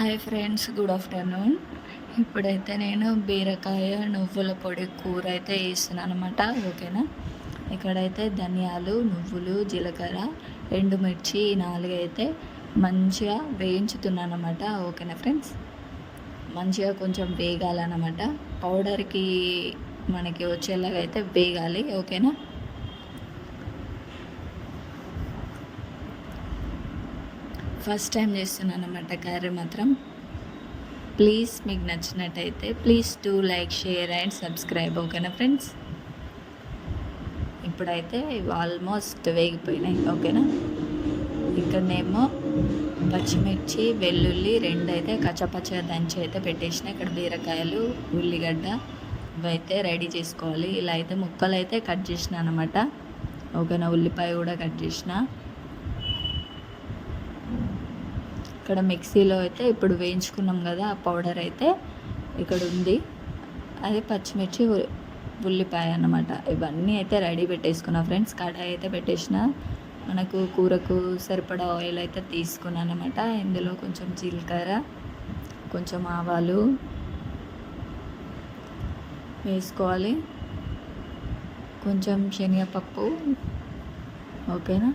Hi friends good afternoon. ఇప్పుడైతే నేను బీరకాయ నువ్వుల పొడి కూర అయితే వేస్తున్నాను అనమాట ఓకేనా? ఇక్కడైతే ధనియాలు నువ్వులు జీలకర్ర ఎండుమిర్చి నాలుగు అయితే మంచిగా వేయించుతున్నాను అనమాట ఓకేనా ఫ్రెండ్స్? మంచిగా కొంచెం వేగాలన్నమాట. పౌడర్కి మనకి వచ్చేలాగా అయితే వేగాలి ఓకేనా? ఫస్ట్ టైం చేస్తున్నాను అనమాట కర్రీ మాత్రం. ప్లీజ్ మీకు నచ్చినట్టయితే please to like share and subscribe ఓకేనా ఫ్రెండ్స్ ఇప్పుడైతే ఇవి ఆల్మోస్ట్ వేగిపోయినాయి ఓకేనా? ఇక్కడనేమో పచ్చిమిర్చి వెల్లుల్లి రెండు అయితే కచ్చపచ్చగా దంచి అయితే పెట్టేసిన. ఇక్కడ బీరకాయలు ఉల్లిగడ్డ ఇవైతే రెడీ చేసుకోవాలి. ఇలా అయితే ముక్కలు అయితే కట్ చేసిన అనమాట ఓకేనా? ఉల్లిపాయ కూడా కట్ చేసిన. ఇక్కడ మిక్సీలో అయితే ఇప్పుడు వేయించుకున్నాం కదా ఆ పౌడర్ అయితే ఇక్కడ ఉంది. అది పచ్చిమిర్చి ఉల్లిపాయ అన్నమాట. ఇవన్నీ అయితే రెడీ పెట్టేసుకున్నా ఫ్రెండ్స్. కడాయి అయితే పెట్టేసిన. మనకు కూరకు సరిపడా ఆయిల్ అయితే తీసుకున్నాను అనమాట ఇందులో కొంచెం జీలకర్ర కొంచెం ఆవాలు వేసుకోవాలి. కొంచెం శనగపప్పు. ఓకేనా?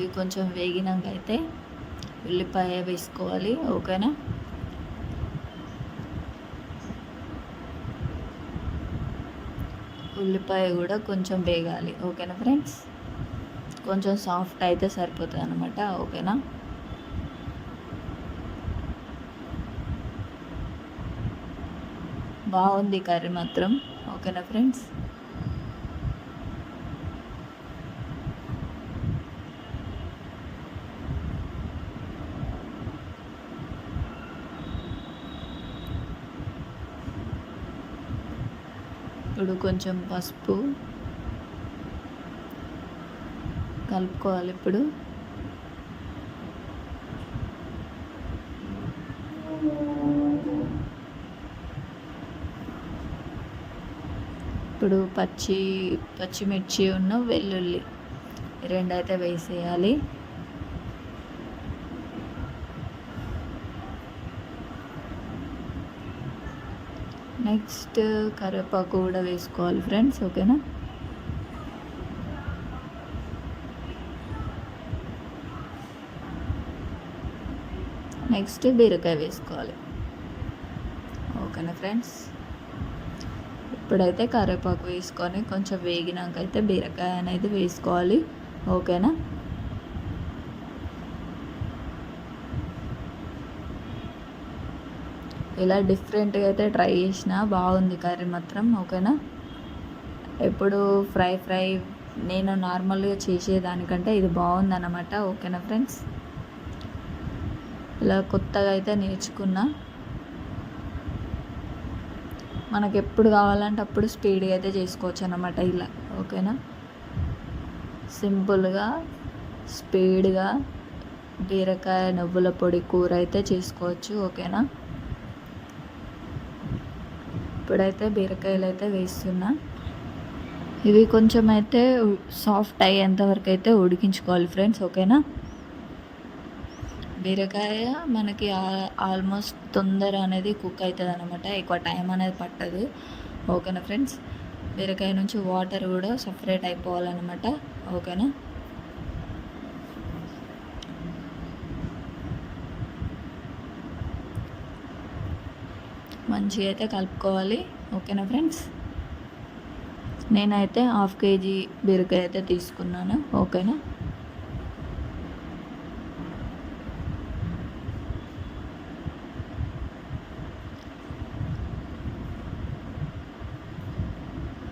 ఇవి కొంచెం వేగినాక అయితే ఉల్లిపాయ వేసుకోవాలి ఓకేనా? ఉల్లిపాయ కూడా కొంచెం వేగాలి ఓకేనా ఫ్రెండ్స్? కొంచెం సాఫ్ట్ అయితే సరిపోతుంది అనమాట ఓకేనా? బాగుంది కర్రీ మాత్రం ఓకేనా ఫ్రెండ్స్? ఇప్పుడు కొంచెం పసుపు కలుపుకోవాలి ఇప్పుడు. ఇప్పుడు పచ్చి పచ్చిమిర్చి ఉన్న వెల్లుల్లి. ఈ రెండు అయితే వేసేయాలి. నెక్స్ట్ కరివేపాకు కూడా వేసుకోవాలి ఫ్రెండ్స్ ఓకేనా? నెక్స్ట్ బీరకాయ వేసుకోవాలి. ఓకేనా ఫ్రెండ్స్? ఇప్పుడైతే కరివేపాకు వేసుకొని కొంచెం వేగినాక అయితే బీరకాయ అనేది వేసుకోవాలి. ఓకేనా? ఇలా డిఫరెంట్గా అయితే ట్రై చేసిన బాగుంది కర్రీ మాత్రం ఓకేనా? ఎప్పుడు ఫ్రై ఫ్రై నేను నార్మల్గా చేసేదానికంటే ఇది బాగుంది అన్నమాట ఓకేనా ఫ్రెండ్స్? ఇలా కొత్తగా అయితే నేర్చుకున్నా. మనకు ఎప్పుడు కావాలంటే అప్పుడు స్పీడ్గా అయితే చేసుకోవచ్చు అన్నమాట ఇలా ఓకేనా? సింపుల్గా స్పీడ్గా బీరకాయ నువ్వుల పొడి కూర అయితే చేసుకోవచ్చు ఓకేనా? ఇప్పుడైతే బీరకాయలు అయితే వేస్తున్నా. ఇవి కొంచెం అయితే సాఫ్ట్ అయ్యేంత వరకు అయితే ఉడికించుకోవాలి ఫ్రెండ్స్ ఓకేనా? బీరకాయ మనకి ఆల్మోస్ట్ తొందర అనేది కుక్ అవుతుంది అనమాట ఎక్కువ టైం అనేది పట్టదు ఓకేనా ఫ్రెండ్స్? బీరకాయ నుంచి వాటర్ కూడా సపరేట్ అయిపోవాలన్నమాట ఓకేనా? మంచిగా అయితే కలుపుకోవాలి. ఓకేనా ఫ్రెండ్స్? నేనైతే హాఫ్ కేజీ బీరకాయ అయితే తీసుకున్నాను. ఓకేనా?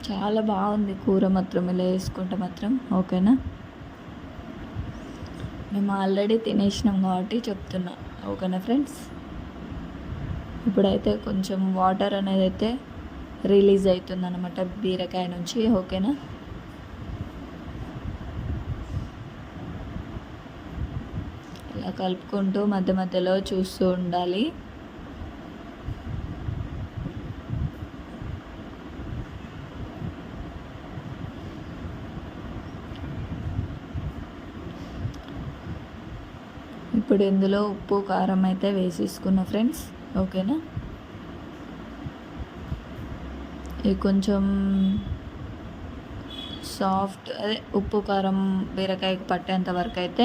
చాలా బాగుంది కూర మాత్రం. ఇలా వేసుకుంటే మాత్రం. ఓకేనా? మేము ఆల్రెడీ తినేసినాం కాబట్టి చెప్తున్నా. ఓకేనా ఫ్రెండ్స్? ఇప్పుడైతే కొంచెం వాటర్ అనేది అయితే రిలీజ్ అవుతుంది అనమాట బీరకాయ నుంచి ఓకేనా? ఇలా కలుపుకుంటూ మధ్య మధ్యలో చూస్తూ ఉండాలి. ఇప్పుడు ఇందులో ఉప్పు కారం అయితే వేసేసుకున్నా ఫ్రెండ్స్. ఓకేనా? ఇది కొంచెం సాఫ్ట్ అదే ఉప్పు కారం బీరకాయకి పట్టేంత వరకు అయితే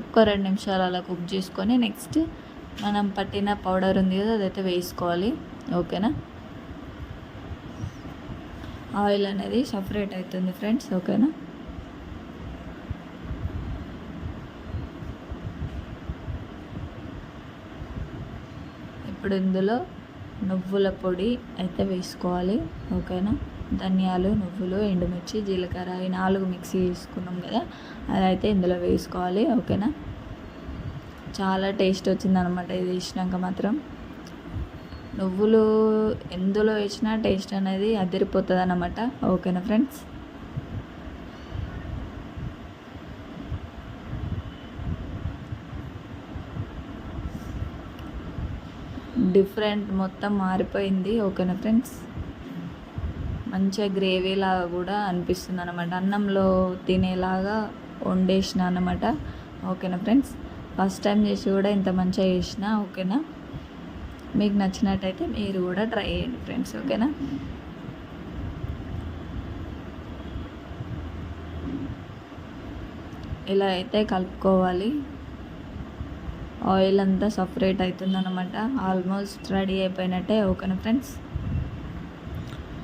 ఒక్క రెండు నిమిషాలు అలా కుక్ చేసుకొని నెక్స్ట్ మనం పట్టిన పౌడర్ ఉంది కదా అదైతే వేసుకోవాలి. ఓకేనా? ఆయిల్ అనేది సపరేట్ అవుతుంది ఫ్రెండ్స్ ఓకేనా? ఇప్పుడు ఇందులో నువ్వుల పొడి అయితే వేసుకోవాలి ఓకేనా? ధనియాలు నువ్వులు ఎండుమిర్చి జీలకర్ర ఈ నాలుగు మిక్సీ వేసుకున్నాం కదా అదైతే ఇందులో వేసుకోవాలి ఓకేనా? చాలా టేస్ట్ వచ్చిందనమాట ఇది వేసినాక మాత్రం. నువ్వులు ఎందులో వేసినా టేస్ట్ అనేది అదిరిపోతుంది అన్నమాట ఓకేనా ఫ్రెండ్స్? డిఫరెంట్ మొత్తం మారిపోయింది. ఓకేనా ఫ్రెండ్స్? మంచిగా గ్రేవీ లాగా కూడా అనిపిస్తుంది అనమాట అన్నంలో తినేలాగా వండేసిన అనమాట ఓకేనా ఫ్రెండ్స్? ఫస్ట్ టైం చేసి కూడా ఇంత మంచిగా చేసిన ఓకేనా? మీకు నచ్చినట్టయితే మీరు కూడా ట్రై చేయండి ఫ్రెండ్స్ ఓకేనా? ఇలా అయితే కలుపుకోవాలి. ఆయిల్ అంతా సపరేట్ అవుతుంది అనమాట ఆల్మోస్ట్ రెడీ అయిపోయినట్టే ఓకేనా ఫ్రెండ్స్?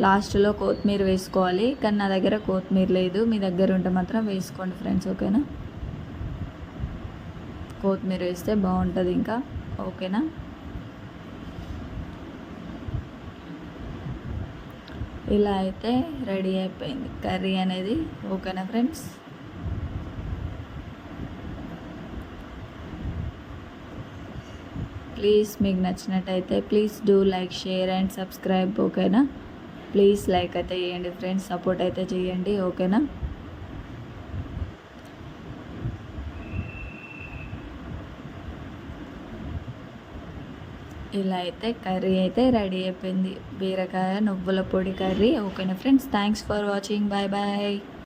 లాస్ట్లో కొత్తిమీర వేసుకోవాలి. కానీ నా దగ్గర కొత్తిమీర లేదు. మీ దగ్గర ఉంటే మాత్రం వేసుకోండి ఫ్రెండ్స్ ఓకేనా? కొత్తిమీర వేస్తే బాగుంటుంది ఇంకా ఓకేనా? ఇలా అయితే రెడీ అయిపోయింది కర్రీ అనేది ఓకేనా ఫ్రెండ్స్? ప్లీజ్ మీకు నచ్చినట్టయితే please do like share and subscribe ఓకేనా? ప్లీజ్ లైక్ అయితే చేయండి ఫ్రెండ్స్ సపోర్ట్ అయితే చేయండి ఓకేనా? ఇలా అయితే కర్రీ అయితే రెడీ అయిపోయింది. బీరకాయ నువ్వుల పొడి కర్రీ ఓకేనా friends? Thanks for watching. Bye bye